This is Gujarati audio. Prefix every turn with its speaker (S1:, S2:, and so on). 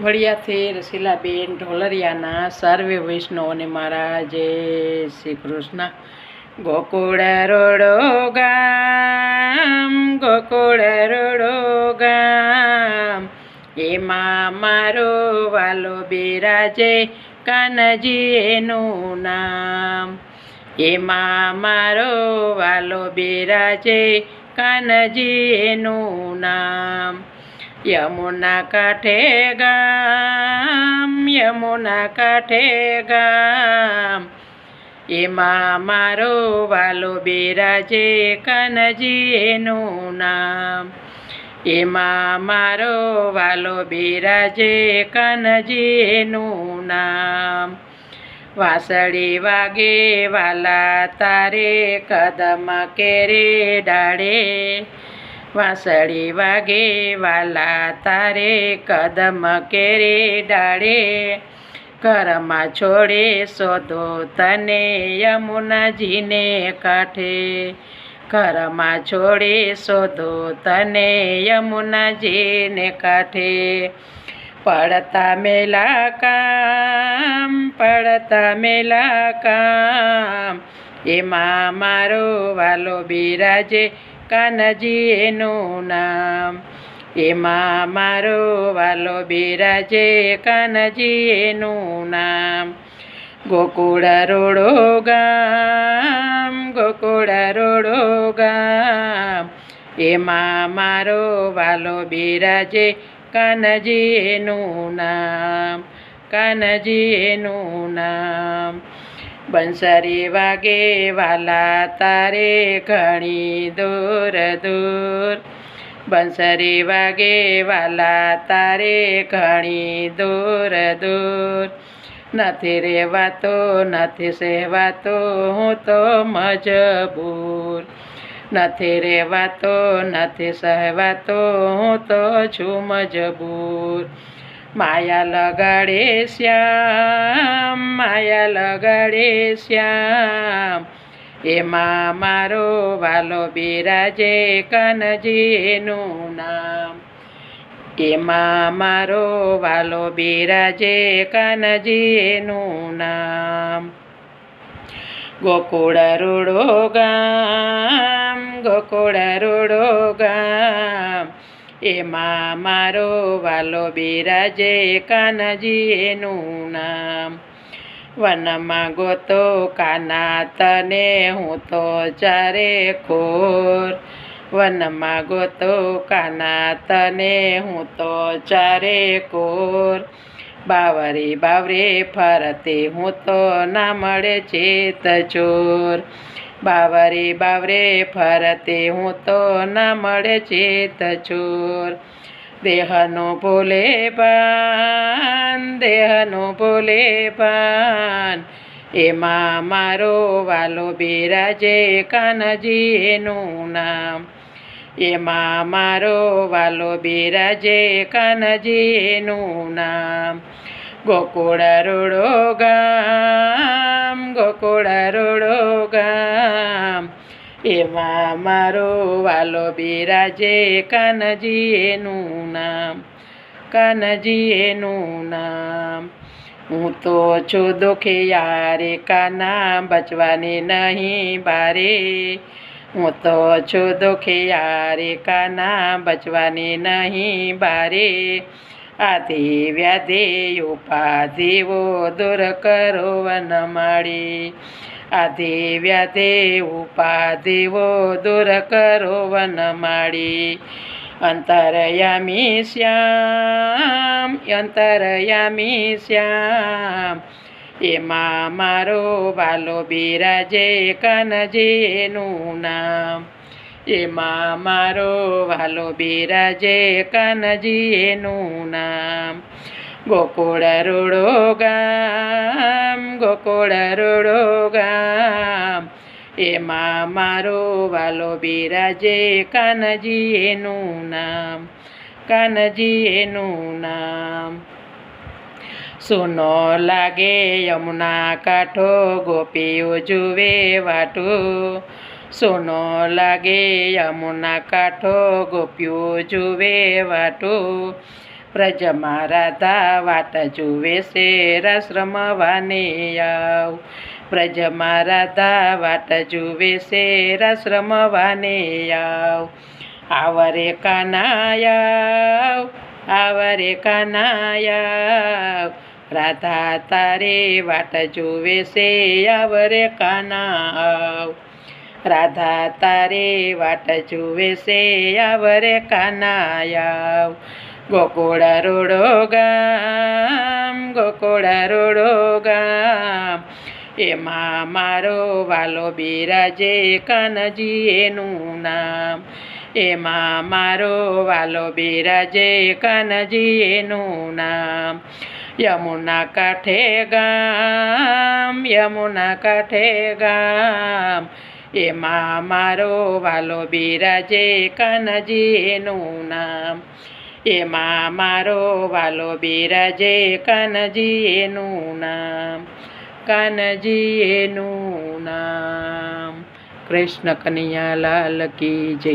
S1: વડિયાથી રસીલાબેન ઢોલરિયાના, સર્વે વૈષ્ણવને મારા જય શ્રી કૃષ્ણ. ગોકુળ રોડો ગામ, ગોકુળ રોડો ગામ. એમાં મારો વાલો બિરાજે કાનજી એનું નામ. એમાં મારો વાલો બિરાજે કાનજી એનું નામ. યમુના કાંઠે ગામ યમુના કાંઠે ગામ એમાં મારો વાલો બિરાજે કનજીનું નામ એમાં મારો વાલો બિરાજે કનજીનું નામ વાસળી વાગે વાલા તારે કદમ કેરે ડાળે વાસળી વાગે વાલા તારે કદમ કેરે ડાળે, ઘરમાં છોડે શોધો તને યમુનાજીને કાંઠે. ઘરમાં છોડે શોધો તને યમુનાજીને કાંઠે. પડતા મેલા કામ, પડતા મેલા કામ, એમાં મારો વાલો બિરાજે કાનજી એનું નામ. એમાં મારો વાલો બિરાજે કાનજી એનું નામ. ગોકુળા રોડો ગામ, ગોકુળા રોડો ગામ. એમાં મારો વાલો બિરાજે કાનજી એનું નામ. કાનજી એનું નામ. બંસરી વાગે વાલા તારે ઘણી દૂર દૂર. બંસરી વાગે વાલા તારે ઘણી દૂર દૂર. નથી રહેવાતો નથી સહેવાતો હું તો મજબૂર. નથી રહેવાતો નથી સહેવાતો, હું તો છું મજબૂર. માયા લગાડે શ્યામ, માયા લગાડે શ્યામ. એમાં મારો વાલો બિરાજે કનજીનું નામ. એમાં મારો વાલો બિરાજે કનજીનું નામ. ગોકુળ રૂડો ગામ, ગોકુળ રૂડો ગામ. એમાં મારો વાલો બિરાજે કાનજી એનું નામ. વનમાં ગોતો કાના તને હું તો ચારે ખોર. વનમાં ગોતો કાના તને હું તો ચારે કોર. બાવરી બાવરે ફરતે, હું તો ના મળે ચેત ચોર બાવરે બાવરે ફરતે હું તો ના મળે ચેત ચોર. દેહનો ભોલે પાન, દેહનો ભોલે પાન. એમાં મારો વાલો બિરાજે કાનજી એનું નામ. એમાં મારો વાલો બિરાજે કાનજી એનું નામ. ગોકુળ રોડો ગામ, ગોકુળ રોડો ગામ. એમાં મારો વાલો બિરાજે કાનજી એનું નામ કાનજી એનું નામ. હું તો છું દુખિયા રે કાના બચવાની નહીં બારે. હું તો છું દુખિયા રે કાના બચવાની નહીં બારે. આધિ વ્યાધિ ઉપાધિઓ દૂર કરો વન માળી આધિ વ્યાધિ ઉપાધિઓ દૂર કરો વન માળી અંતરયામી શ્યામ અંતરયામી શ્યામ. એમાં મારો વાલો બિરાજે કનજીનું નામ. એમાં મારો વાલો બિરાજે કાનજી એનું નામ. ગોકુળ રોડો ગામ, ગોકુળ રોડો ગામ. એમાં મારો વાલો બિરાજે કાનજી એનું નામ કાનજી એનું નામ. સુનો લાગે યમુના કાંઠો, ગોપીઓ જુએ વાટું. સોનો લાગે યમુના કાંઠો ગોપ્યો જુવે વાટો. પ્રજમાં રાધા વાટ જુવે છે રસ વાને આવ પ્રજમાં રાધા વાટ જુવે છે રસ વાને આવ. આવરે કાનાયાવ આવરે કાનાયાવ રાધા તારે વાટ જુવે છે આવરે કાનાવ રાધા, તારે વાટ જુએ છે, આવરે કાનાયાવ. ગોકુળ રોડો ગામ, ગોકુળ રોડો ગામ. એમાં મારો વાલો બિરાજે કાનજી એનું નામ. એમાં મારો વાલો બિરાજે કાનજી એનું નામ. યમુના કાંઠે ગામ, યમુના કાંઠે ગામ. એમાં મારો વાલો બિરાજે કનજીનું નામ. એમાં મારો વાલો બિરાજે કાનજી એનું નામ. કાનજી એનું નામ. કૃષ્ણ કનૈયા લાલ કી જય.